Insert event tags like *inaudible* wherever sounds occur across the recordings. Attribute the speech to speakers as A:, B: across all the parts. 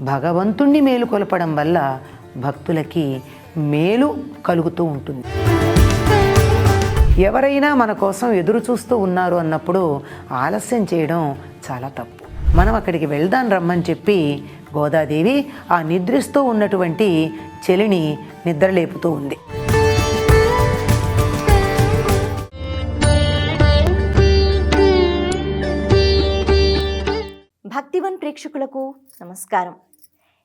A: భగవంతుణ్ణి మేలు కొలపడం వల్ల భక్తులకి మేలు కలుగుతూ ఉంటుంది. ఎవరైనా మన కోసం ఎదురు చూస్తూ ఉన్నారు అన్నప్పుడు ఆలస్యం చేయడం చాలా తప్పు. మనం అక్కడికి వెళ్దాం రమ్మని చెప్పి గోదాదేవి ఆ నిద్రిస్తూ ఉన్నటువంటి చెలిని నిద్రలేపుతూ ఉంది.
B: భక్తివన్ ప్రేక్షకులకు నమస్కారం.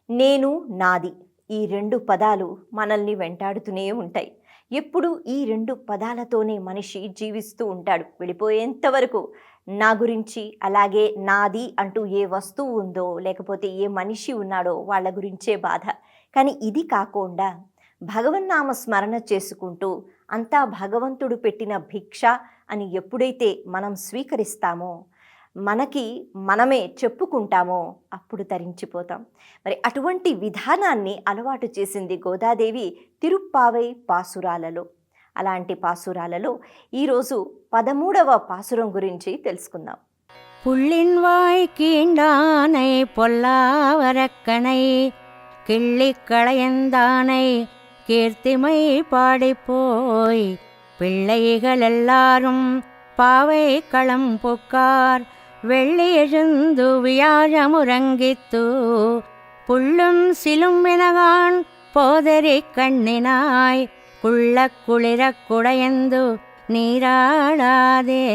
B: నేను నాది. ఈ రెండు పదాలు మనల్ని వెంటాడుతూనే ఉంటాయి. ఎప్పుడు ఈ రెండు పదాలతోనే మనిషి జీవిస్తూ ఉంటాడు. వెళ్ళిపోయేంత వరకు నా గురించి అలాగే నాది అంటూ ఏ వస్తువు ఉందో లేకపోతే ఏ మనిషి ఉన్నాడో వాళ్ళ గురించే బాధ. కానీ ఇది కాకుండా భగవన్నామ స్మరణ చేసుకుంటూ అంతా భగవంతుడు పెట్టిన భిక్ష అని ఎప్పుడైతే మనం స్వీకరిస్తామో మనకి మనమే చెప్పుకుంటామో అప్పుడు తరించిపోతాం మరి అటువంటి విధానాన్ని అలవాటు చేసింది గోదాదేవి తిరుప్పావై పాసురాలలో అలాంటి పాసురాలలో ఈరోజు పదమూడవ పాసురం గురించి తెలుసుకుందాం
C: புள்ளின்வாய் கீண்டானை பொல்லாவரக்கனை கிள்ளிக் களையந்தானை கீர்த்திமை பாடிப்போய் பிள்ளைகள் எல்லாரும் பாவை களம் புக்கார் വെള്ളിയെഴുന്തു വ്യാഴമുറങ്ങിത്തു പുള്ളും സിലുമ്പിനകാൺ പോതരി കണ്ണിനായി കുള്ളക്കുളിരക്കുടയന്തു നീരാടാതെ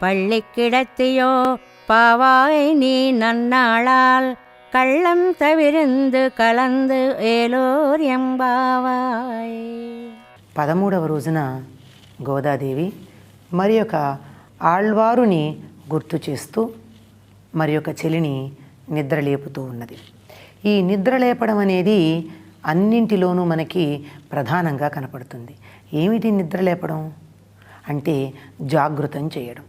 C: പള്ളിക്കിടത്തിയോ പാവായി നീ നന്നാളാൽ കള്ളം തവിരുന്ന് കലന്ത് ഏലോർ ఎంబావాయ్
A: పదమూడవ రోజున గోదాదేవి మరి యొక్క ఆళ్వారుని గుర్తు చేస్తూ మరి యొక్క చెలిని నిద్రలేపుతూ ఉన్నది. ఈ నిద్రలేపడం అనేది అన్నింటిలోనూ మనకి ప్రధానంగా కనపడుతుంది. ఏమిటి నిద్రలేపడం? అంటే జాగృతం చేయడం.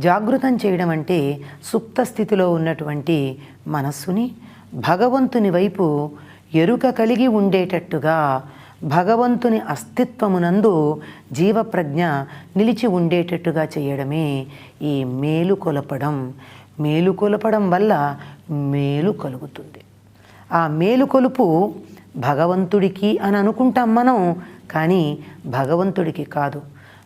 A: జాగృతం చేయడం అంటే సుప్త స్థితిలో ఉన్నటువంటి మనస్సుని భగవంతుని వైపు ఎరుక కలిగి ఉండేటట్టుగా భగవంతుని అస్తిత్వమునందు జీవప్రజ్ఞ నిలిచి ఉండేటట్టుగా చేయడమే ఈ మేలు కొలపడం మేలు కొలపడం వల్ల మేలు కలుగుతుంది. ఆ మేలు కొలుపు భగవంతుడికి అని అనుకుంటాం మనం కానీ భగవంతుడికి కాదు.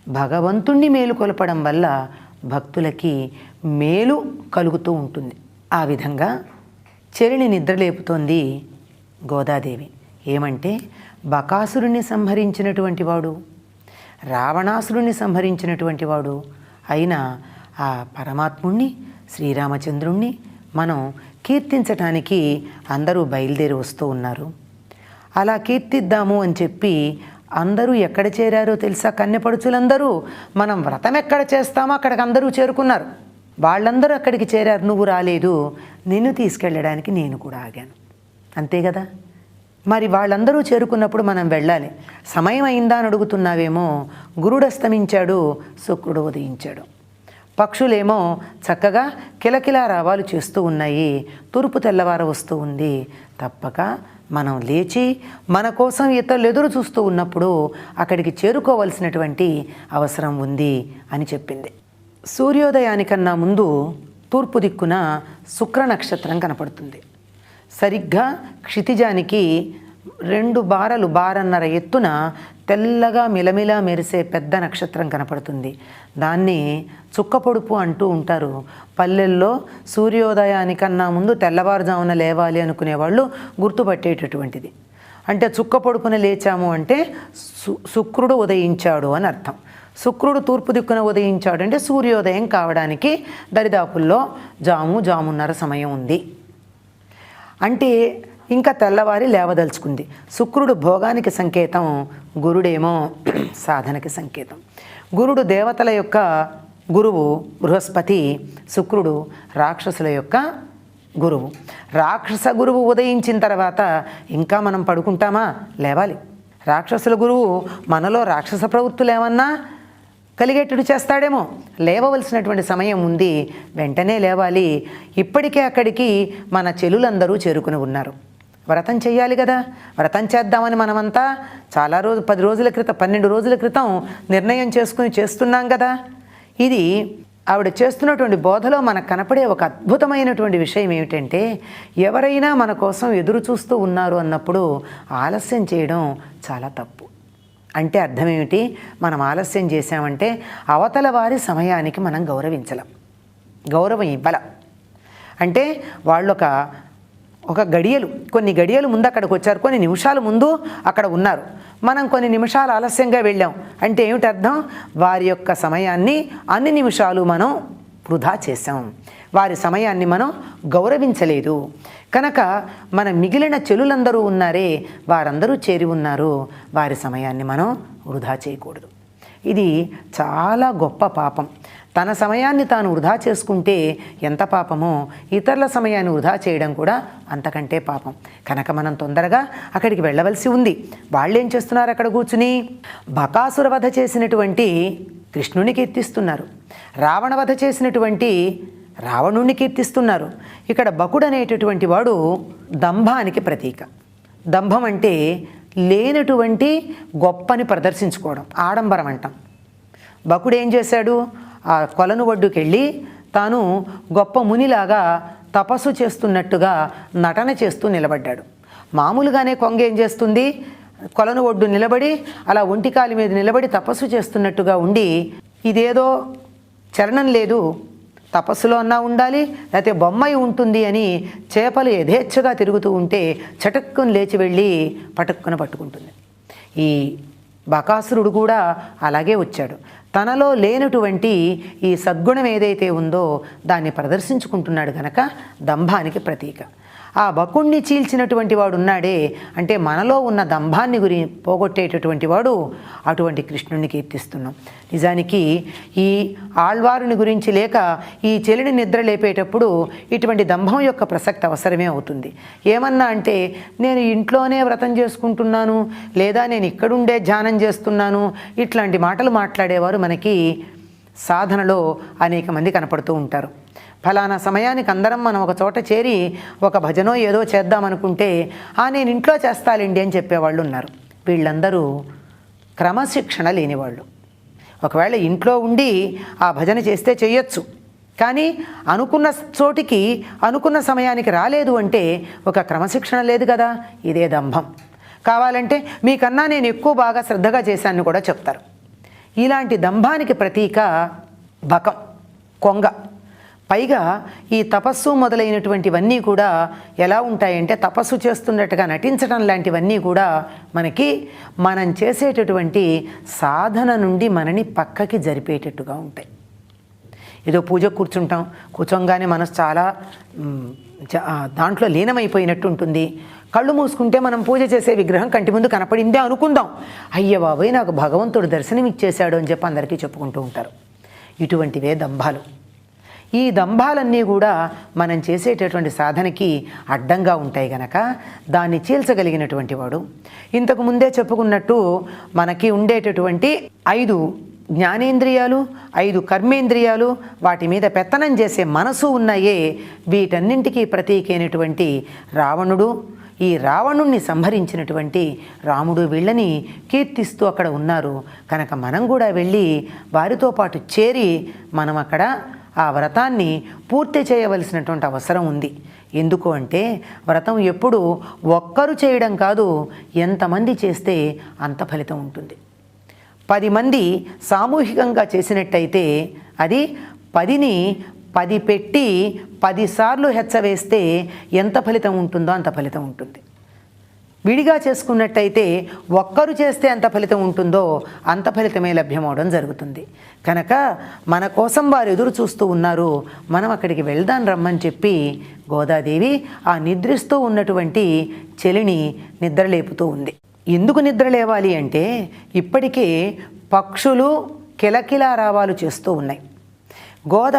A: భగవంతుణ్ణి మేలు కొలపడం వల్ల భక్తులకి మేలు కలుగుతూ ఉంటుంది. ఆ విధంగా చెరిని నిద్రలేపుతోంది గోదాదేవి. ఏమంటే బకాసురుణ్ణి సంహరించినటువంటి వాడు రావణాసురుని సంహరించినటువంటి వాడు అయిన ఆ పరమాత్ముణ్ణి శ్రీరామచంద్రుణ్ణి మనం కీర్తించటానికి అందరూ బయలుదేరి వస్తూ ఉన్నారు. అలా కీర్తిద్దాము అని చెప్పి అందరూ ఎక్కడ చేరారో తెలుసా? కన్నెపడుచులందరూ మనం వ్రతం ఎక్కడ చేస్తామో అక్కడికి అందరూ చేరుకున్నారు. వాళ్ళందరూ అక్కడికి చేరారు. నువ్వు రాలేదు. నిన్ను తీసుకెళ్ళడానికి నేను కూడా ఆగాను. అంతే కదా? మరి వాళ్ళందరూ చేరుకున్నప్పుడు మనం వెళ్ళాలి. సమయం అయిందా అని అడుగుతున్నావేమో గురుడు అస్తమించాడు శుక్రుడు ఉదయించాడు. పక్షులేమో చక్కగా కిలకిలా రావాలు చేస్తూ ఉన్నాయి. తూర్పు తెల్లవార వస్తూ ఉంది. తప్పక మనం లేచి మన కోసం ఇతరులు ఎదురు చూస్తూ ఉన్నప్పుడు అక్కడికి చేరుకోవలసినటువంటి అవసరం ఉంది అని చెప్పింది. సూర్యోదయానికన్నా ముందు తూర్పు దిక్కున శుక్ర నక్షత్రం కనపడుతుంది. సరిగ్గా క్షితిజానికి రెండు బారలు బారన్నర ఎత్తున తెల్లగా మిలమిలా మెరిసే పెద్ద నక్షత్రం కనపడుతుంది. దాన్ని చుక్కపొడుపు అంటూ ఉంటారు. పల్లెల్లో సూర్యోదయానికన్నా ముందు తెల్లవారుజామున లేవాలి అనుకునే వాళ్ళు గుర్తుపట్టేటటువంటిది. అంటే చుక్క పొడుపున లేచాము అంటే సు శుక్రుడు ఉదయించాడు అని అర్థం. శుక్రుడు తూర్పు దిక్కున ఉదయించాడు అంటే సూర్యోదయం కావడానికి దరిదాపుల్లో జాము జామున్నర సమయం ఉంది. అంటే ఇంకా తెల్లవారి లేవదలుచుకుంది. శుక్రుడు భోగానికి సంకేతం గురుడేమో *clears throat* సాధనకి సంకేతం. గురుడు దేవతల యొక్క గురువు బృహస్పతి శుక్రుడు రాక్షసుల యొక్క గురువు. రాక్షస గురువు ఉదయించిన తర్వాత ఇంకా మనం పడుకుంటామా? లేవాలి. రాక్షసుల గురువు మనలో రాక్షస ప్రవృత్తులు ఏమన్నా? కలిగేటట్టు చేస్తాడేమో. లేవవలసినటువంటి సమయం ఉంది. వెంటనే లేవాలి. ఇప్పటికే అక్కడికి మన చెలులందరూ చేరుకుని ఉన్నారు. వ్రతం చేయాలి కదా. వ్రతం చేద్దామని మనమంతా చాలా రోజు పది రోజుల క్రితం పన్నెండు రోజుల క్రితం నిర్ణయం చేసుకుని చేస్తున్నాం కదా. ఇది ఆవిడ చేస్తున్నటువంటి బోధలో మనకు కనపడే ఒక అద్భుతమైనటువంటి విషయం ఏమిటంటే ఎవరైనా మన కోసం ఎదురు చూస్తూ ఉన్నారు అన్నప్పుడు ఆలస్యం చేయడం చాలా తప్పు. అంటే అర్థం ఏమిటి మనం ఆలస్యం చేశామంటే అవతల వారి సమయానికి మనం గౌరవించలేం. గౌరవం ఇవ్వలం. అంటే వాళ్ళు ఒక ఒక గడియలు కొన్ని గడియలు ముందు అక్కడికి వచ్చారు కొన్ని నిమిషాలు ముందు అక్కడ ఉన్నారు. మనం కొన్ని నిమిషాలు ఆలస్యంగా వెళ్ళాం. అంటే ఏమిటి అర్థం? వారి యొక్క సమయాన్ని అన్ని నిమిషాలు మనం వృధా చేశాం. వారి సమయాన్ని మనం గౌరవించలేదు. కనుక మన మిగిలిన చెలులందరూ ఉన్నారే వారందరూ చేరి ఉన్నారు. వారి సమయాన్ని మనం వృధా చేయకూడదు. ఇది చాలా గొప్ప పాపం. తన సమయాన్ని తాను వృధా చేసుకుంటే ఎంత పాపమో ఇతరుల సమయాన్ని వృధా చేయడం కూడా అంతకంటే పాపం. కనుక మనం తొందరగా అక్కడికి వెళ్ళవలసి ఉంది. వాళ్ళేం చేస్తున్నారు అక్కడ కూర్చుని? బకాసుర వధ చేసినటువంటి కృష్ణుని కీర్తిస్తున్నారు. రావణ వధ చేసినటువంటి రావణుణ్ణి కీర్తిస్తున్నారు. ఇక్కడ బకుడు అనేటటువంటి వాడు దంభానికి ప్రతీక. దంభం అంటే లేనటువంటి గొప్పని ప్రదర్శించుకోవడం ఆడంబరం అంటాం. బకుడు ఏం చేశాడు? ఆ కొలను ఒడ్డుకెళ్ళి తాను గొప్ప మునిలాగా తపస్సు చేస్తున్నట్టుగా నటన చేస్తూ నిలబడ్డాడు. మామూలుగానే కొంగ ఏం చేస్తుంది? కొలను ఒడ్డు నిలబడి అలా ఒంటికాలి మీద నిలబడి తపస్సు చేస్తున్నట్టుగా ఉండి ఇదేదో చరణం లేదు తపస్సులో అన్నా ఉండాలి లేకపోతే బొమ్మయి ఉంటుంది అని చేపలు యథేచ్ఛగా తిరుగుతూ ఉంటే చటుక్కును లేచి వెళ్ళి పటుక్కున పట్టుకుంటుంది. ఈ బకాసురుడు కూడా అలాగే వచ్చాడు. తనలో లేనటువంటి ఈ సద్గుణం ఏదైతే ఉందో దాన్ని ప్రదర్శించుకుంటున్నాడు కనుక దంభానికి ప్రతీక. ఆ బకుణ్ణి చీల్చినటువంటి వాడు ఉన్నాడే అంటే మనలో ఉన్న దంభాన్ని గురి పోగొట్టేటటువంటి వాడు అటువంటి కృష్ణుణ్ణి కీర్తిస్తున్నాం. నిజానికి ఈ ఆళ్వారుని గురించి లేక ఈ చెలిని నిద్ర లేపేటప్పుడు ఇటువంటి దంభం యొక్క ప్రసక్తి అవసరమే అవుతుంది. ఏమన్నా అంటే నేను ఇంట్లోనే వ్రతం చేసుకుంటున్నాను లేదా నేను ఇక్కడుండే ధ్యానం చేస్తున్నాను ఇట్లాంటి మాటలు మాట్లాడేవారు మనకి సాధనలో అనేక మంది కనపడుతూ ఉంటారు. ఫలానా సమయానికి అందరం మనం ఒక చోట చేరి ఒక భజనో ఏదో చేద్దామనుకుంటే ఆ నేను ఇంట్లో చేస్తాలేండి అని చెప్పేవాళ్ళు ఉన్నారు. వీళ్ళందరూ క్రమశిక్షణ లేనివాళ్ళు. ఒకవేళ ఇంట్లో ఉండి ఆ భజన చేస్తే చేయొచ్చు. కానీ అనుకున్న చోటికి అనుకున్న సమయానికి రాలేదు అంటే ఒక క్రమశిక్షణ లేదు కదా ఇదే దంభం. కావాలంటే మీకన్నా నేను ఎక్కువ బాగా శ్రద్ధగా చేశాను కూడా చెప్తారు. ఇలాంటి దంభానికి ప్రతీక బకం కొంగ. పైగా ఈ తపస్సు మొదలైనటువంటివన్నీ కూడా ఎలా ఉంటాయంటే తపస్సు చేస్తున్నట్టుగా నటించడం లాంటివన్నీ కూడా మనకి మనం చేసేటటువంటి సాధన నుండి మనని పక్కకి జరిపేటట్టుగా ఉంటాయి. ఏదో పూజ కూర్చుంటాం. కూర్చోగానే మనసు చాలా దాంట్లో లీనమైపోయినట్టు ఉంటుంది కళ్ళు మూసుకుంటే మనం పూజ చేసే విగ్రహం కంటి ముందు కనపడిందే అనుకుందాం. అయ్య బాబోయ్ నాకు భగవంతుడు దర్శనం ఇచ్చేశాడు అని చెప్పి అందరికీ చెప్పుకుంటూ ఉంటారు. ఇటువంటివే దంభాలు ఈ దంభాలన్నీ కూడా మనం చేసేటటువంటి సాధనకి అడ్డంగా ఉంటాయి గనక దాన్ని చీల్చగలిగినటువంటి వాడు. ఇంతకు ముందే చెప్పుకున్నట్టు మనకి ఉండేటటువంటి ఐదు జ్ఞానేంద్రియాలు ఐదు కర్మేంద్రియాలు వాటి మీద పెత్తనం చేసే మనసు ఉన్నాయే వీటన్నింటికీ ప్రతీకైనటువంటి రావణుడు. ఈ రావణుణ్ణి సంహరించినటువంటి రాముడు వీళ్ళని కీర్తిస్తూ అక్కడ ఉన్నారు. కనుక మనం కూడా వెళ్ళి వారితో పాటు చేరి మనం అక్కడ ఆ వ్రతాన్ని పూర్తి చేయవలసినటువంటి అవసరం ఉంది. ఎందుకు అంటే వ్రతం ఎప్పుడు ఒక్కరు చేయడం కాదు ఎంతమంది చేస్తే అంత ఫలితం ఉంటుంది. పది మంది సామూహికంగా చేసినట్టయితే అది పదిని పది పెట్టి పదిసార్లు హెచ్చవేస్తే ఎంత ఫలితం ఉంటుందో అంత ఫలితం ఉంటుంది. విడిగా చేసుకున్నట్టయితే ఒక్కరు చేస్తే ఎంత ఫలితం ఉంటుందో అంత ఫలితమే లభ్యమవడం జరుగుతుంది. కనుక మన కోసం వారు ఎదురు చూస్తూ ఉన్నారు మనం అక్కడికి వెళ్దాం రమ్మని చెప్పి గోదాదేవి ఆ నిద్రిస్తూ ఉన్నటువంటి చెలిని నిద్రలేపుతూ ఉంది. ఎందుకు నిద్ర లేవాలి అంటే ఇప్పటికే పక్షులు కిలకిలా రావాలు చేస్తూ ఉన్నాయి. గోద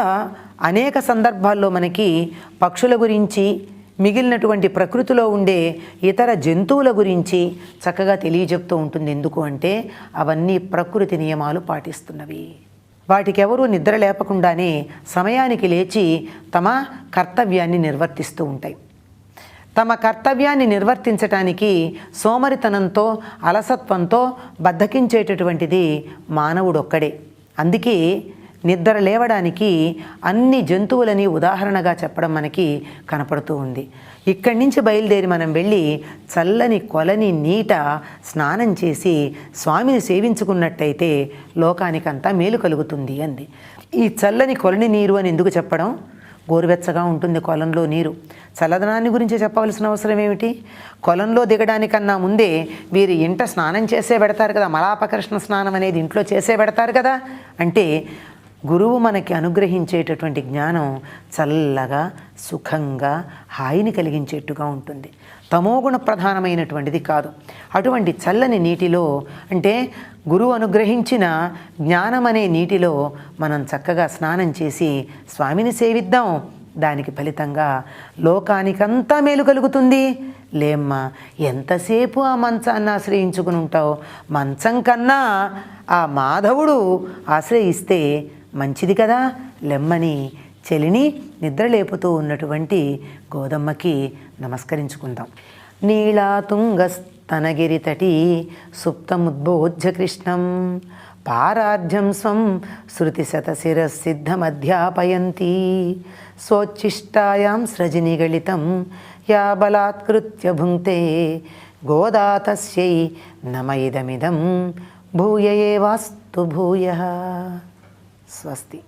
A: అనేక సందర్భాల్లో మనకి పక్షుల గురించి మిగిలినటువంటి ప్రకృతిలో ఉండే ఇతర జంతువుల గురించి చక్కగా తెలియజెప్తూ ఉంటుంది. ఎందుకు అంటే అవన్నీ ప్రకృతి నియమాలు పాటిస్తున్నవి. వాటికెవరూ నిద్ర లేపకుండానే సమయానికి లేచి తమ కర్తవ్యాన్ని నిర్వర్తిస్తూ ఉంటాయి. తమ కర్తవ్యాన్ని నిర్వర్తించటానికి సోమరితనంతో అలసత్వంతో బద్ధకించేటటువంటిది మానవుడొక్కడే. అందుకే నిద్ర లేవడానికి అన్ని జంతువులని ఉదాహరణగా చెప్పడం మనకి కనపడుతూ ఉంది. ఇక్కడి నుంచి బయలుదేరి మనం వెళ్ళి చల్లని కొలని నీట స్నానం చేసి స్వామిని సేవించుకున్నట్టయితే లోకానికంతా మేలు కలుగుతుంది అంది. ఈ చల్లని కొలని నీరు అని ఎందుకు చెప్పడం? గోరువెచ్చగా ఉంటుంది కొలంలో నీరు. చల్లదనాన్ని గురించి చెప్పవలసిన అవసరం ఏమిటి? కొలంలో దిగడానికన్నా ముందే వీరు ఇంట స్నానం చేసే పెడతారు కదా మలాపకృష్ణ స్నానం అనేది ఇంట్లో చేసే పెడతారు కదా. అంటే గురువు మనకి అనుగ్రహించేటటువంటి జ్ఞానం చల్లగా సుఖంగా హాయిని కలిగించేట్టుగా ఉంటుంది. తమోగుణ ప్రధానమైనటువంటిది కాదు. అటువంటి చల్లని నీటిలో అంటే గురువు అనుగ్రహించిన జ్ఞానం అనే నీటిలో మనం చక్కగా స్నానం చేసి స్వామిని సేవిద్దాం. దానికి ఫలితంగా లోకానికంతా మేలు కలుగుతుంది. లేమ్మా ఎంతసేపు ఆ మంచాన్ని ఆశ్రయించుకుని ఉంటావు? మంచం కన్నా ఆ మాధవుడు ఆశ్రయిస్తే మంచిది కదా? లెమ్మని చెలిని నిద్రలేపుతూ ఉన్నటువంటి గోదమ్మకి నమస్కరించుకుందాం. నీళాతుంగస్తనగిరితటి తనగిరితటి సుప్తముద్బోధ్యకృష్ణం. పారార్ధ్యం స్వం శృతిశతశిరసిద్ధమధ్యాపయంతి స్వోచ్ఛిష్టాయాం స్రజినిగళితం యా బలాత్కృత్య భుంక్తే గోదా తస్యై నమ ఇదమిదం భూయ ఏవాస్తు భూయ. స్వస్తి.